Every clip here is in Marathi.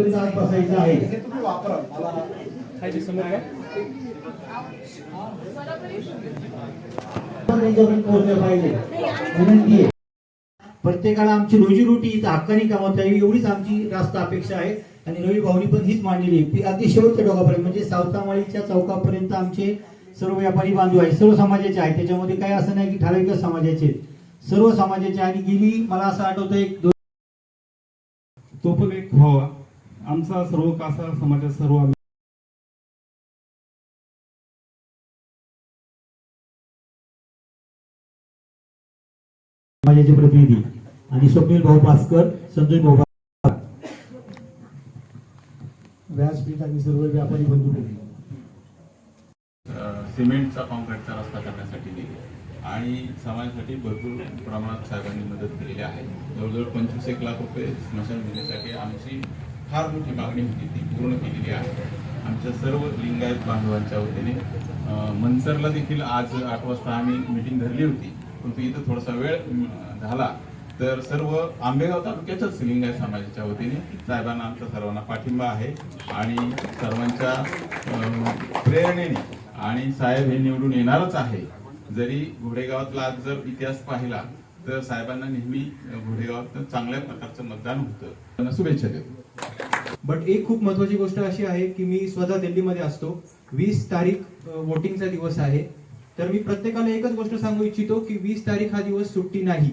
कुठेतरी जात बसायचं आहे. आहे. प्रत्येकाला आमची रोजीरोटी हक्काने कमावता येईल एवढीच आमची रास्त अपेक्षा आहे. आणि रवी भाऊनी पण हीच मांडलेली आहे. अगदी शेवटच्या टोकापर्यंत म्हणजे सावतामाळीच्या चौकापर्यंत आमचे सर्व व्यापारी बांधव आहे सर्व समाजाचे आहे त्याच्यामध्ये काही असं नाही की ठराविकच समाजाचे सर्व समाजाचे आणि गेली मला असं आठवतं एक तो पण एक व्हावा आमचा सर्व कासा समाजात सर्व आम्ही समाजाचे प्रतिनिधी आणि स्वप्नील भाऊ भास्कर संजय भाऊ. व्यासपीठ आणि सर्व व्यापारी बंधू. सिमेंटचा कॉन्क्रीटचा रस्ता करण्यासाठी दिली आणि समाजासाठी भरपूर प्रमाणात साहेबांनी मदत केलेली आहे. जवळजवळ पंचवीस एक लाख रुपये स्मशानभूमीसाठी आमची फार मोठी मागणी होती ती पूर्ण केलेली आहे. आमच्या सर्व लिंगायत बांधवांच्या वतीने मनसरला देखील आज आठ वाजता आम्ही मिटिंग धरली होती. परंतु इथं थोडासा वेळ झाला. तर सर्व आंबेगाव तालुक्याच्याच लिंगायत समाजाच्या वतीने साहेबांना आमचा सर्वांना पाठिंबा आहे आणि सर्वांच्या प्रेरणेने आणि साहेब हे निवडून येणारच आहे. जरी घोडेगावातला आज जर इतिहास पाहिला तर साहेबांना नेहमी घोडेगावात चांगल्या प्रकारचं मतदान होतं. त्यांना शुभेच्छा देतो. बट एक खूप महत्वाची गोष्ट अशी आहे की मी स्वतः दिल्लीमध्ये असतो. वीस तारीख वोटिंगचा दिवस आहे. तर मी प्रत्येकाला एकच गोष्ट सांगू इच्छितो की वीस तारीख हा दिवस सुट्टी नाही.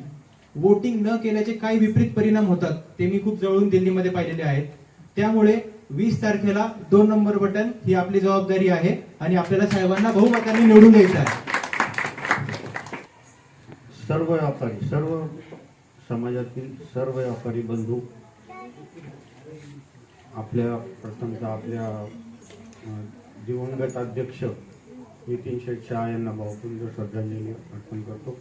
वोटिंग न केल्याचे काही विपरीत परिणाम होतात. ते मी खूप जवळून दिल्लीमध्ये पाहिलेले आहेत. त्यामुळे वीस तारखेला दोन नंबर बटन ही आपली जबाबदारी आहे आणि आपल्याला साहेबांना बहुमताने निवडून द्यायचं आहे. सर्व व्यापारी सर्व समाजातील सर्व व्यापारी बंधू आपल्या प्रथमतः आपल्या दिवंगत अध्यक्ष नितीन शेठ शहा यांना भावपूर्ण श्रद्धांजली अर्पण करतो.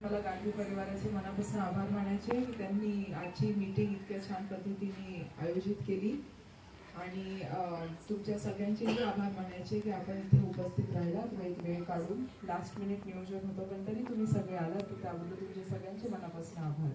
मला गांधी परिवाराचे मनापासून आभार मानायचे. की त्यांनी आजची मीटिंग इतक्या छान पद्धतीने आयोजित केली. आणि तुमच्या सगळ्यांचेही आभार मानायचे की आपण इथे उपस्थित राहिलात एक वेळ काढून. लास्ट मिनिट नियोजन होतं पण तरी तुम्ही सगळे आलात. त्याबद्दल तुमच्या सगळ्यांचे मनापासून आभार.